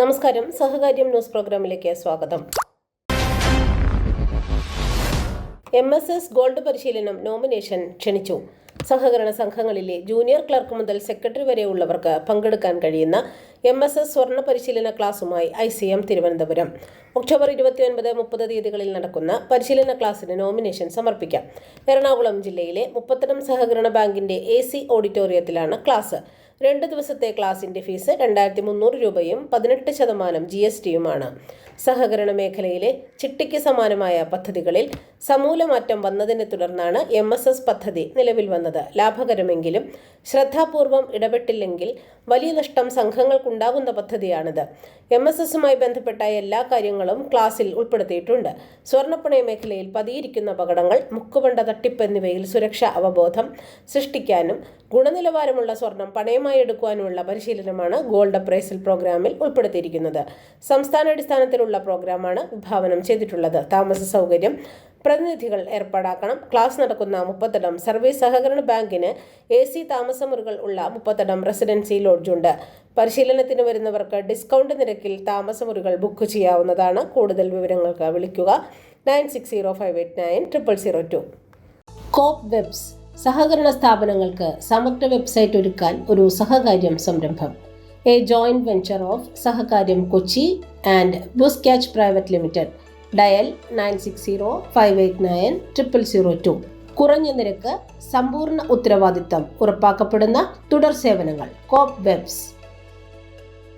നമസ്കാരം. സഹകാര്യം ന്യൂസ് പ്രോഗ്രാമിലേക്ക് സ്വാഗതം. എം എസ് എസ് ഗോൾഡ് പരിശീലനം നോമിനേഷൻ ക്ഷണിച്ചു. സഹകരണ സംഘങ്ങളിലെ ജൂനിയർ ക്ലർക്ക് മുതൽ സെക്രട്ടറി വരെയുള്ളവർക്ക് പങ്കെടുക്കാൻ കഴിയുന്ന എം എസ് എസ് സ്വർണ പരിശീലന ക്ലാസുമായി I C M Thiruvananthapuram. October ഇരുപത്തിയൊൻപത് മുപ്പത് തീയതികളിൽ നടക്കുന്ന പരിശീലന ക്ലാസ്സിന് നോമിനേഷൻ സമർപ്പിക്കാം. എറണാകുളം ജില്ലയിലെ മുപ്പത്തടം സഹകരണ ബാങ്കിന്റെ എ സി ഓഡിറ്റോറിയത്തിലാണ് ക്ലാസ്. രണ്ട് ദിവസത്തെ ക്ലാസിന്റെ ഫീസ് രണ്ടായിരത്തി മുന്നൂറ് രൂപയും പതിനെട്ട് ശതമാനം ജി എസ് ടിയുമാണ്. സഹകരണ മേഖലയിലെ ചിട്ടിക്ക് സമാനമായ പദ്ധതികളിൽ സമൂലമാറ്റം വന്നതിനെ തുടർന്നാണ് എം എസ് എസ് പദ്ധതി നിലവിൽ വന്നത്. ലാഭകരമെങ്കിലും ശ്രദ്ധാപൂർവം ഇടപെട്ടില്ലെങ്കിൽ വലിയ നഷ്ടം സംഘങ്ങൾക്കുണ്ടാകുന്ന പദ്ധതിയാണിത്. എം എസ് എസുമായി ബന്ധപ്പെട്ട എല്ലാ കാര്യങ്ങളും ക്ലാസ്സിൽ ഉൾപ്പെടുത്തിയിട്ടുണ്ട്. സ്വർണപ്പണയ മേഖലയിൽ പതിയിരിക്കുന്ന അപകടങ്ങൾ മുക്കുപണ്ട തട്ടിപ്പ് എന്നിവയിൽ സുരക്ഷാ അവബോധം സൃഷ്ടിക്കാനും ഗുണനിലവാരമുള്ള സ്വർണം പണയമായി എടുക്കുവാനുമുള്ള പരിശീലനമാണ് ഗോൾഡ് അപ്രൈസൽ പ്രോഗ്രാമിൽ ഉൾപ്പെടുത്തിയിരിക്കുന്നത്. സംസ്ഥാനാടിസ്ഥാനത്തിലുള്ള പ്രോഗ്രാമാണ് വിഭാവനം ചെയ്തിട്ടുള്ളത്. താമസ സൗകര്യം പ്രതിനിധികൾ ഏർപ്പാടാക്കണം. ക്ലാസ് നടക്കുന്ന മുപ്പത്തടം സർവീസ് സഹകരണ ബാങ്കിന് എ സി താമസമുറികൾ ഉള്ള മുപ്പത്തടം റെസിഡൻസി ലോഡ്ജുണ്ട് പരിശീലനത്തിന് വരുന്നവർക്ക് ഡിസ്കൗണ്ട് നിരക്കിൽ താമസമുറികൾ ബുക്ക് ചെയ്യാവുന്നതാണ്. കൂടുതൽ വിവരങ്ങൾക്ക് വിളിക്കുക nine six zero five eight nine triple zero two. Coop webs സഹകരണ സ്ഥാപനങ്ങൾക്ക് സമഗ്ര വെബ്സൈറ്റ് ഒരുക്കാൻ ഒരു സഹകാര്യം സംരംഭം. A joint venture of Sahakaryam Kochi and bus catch private limited. Dial nine six zero five eight nine triple zero two. കുറഞ്ഞ നിരക്ക് സമ്പൂർണ ഉത്തരവാദിത്തം ഉറപ്പാക്കപ്പെടുന്ന തുടർ സേവനങ്ങൾ. Coop webs.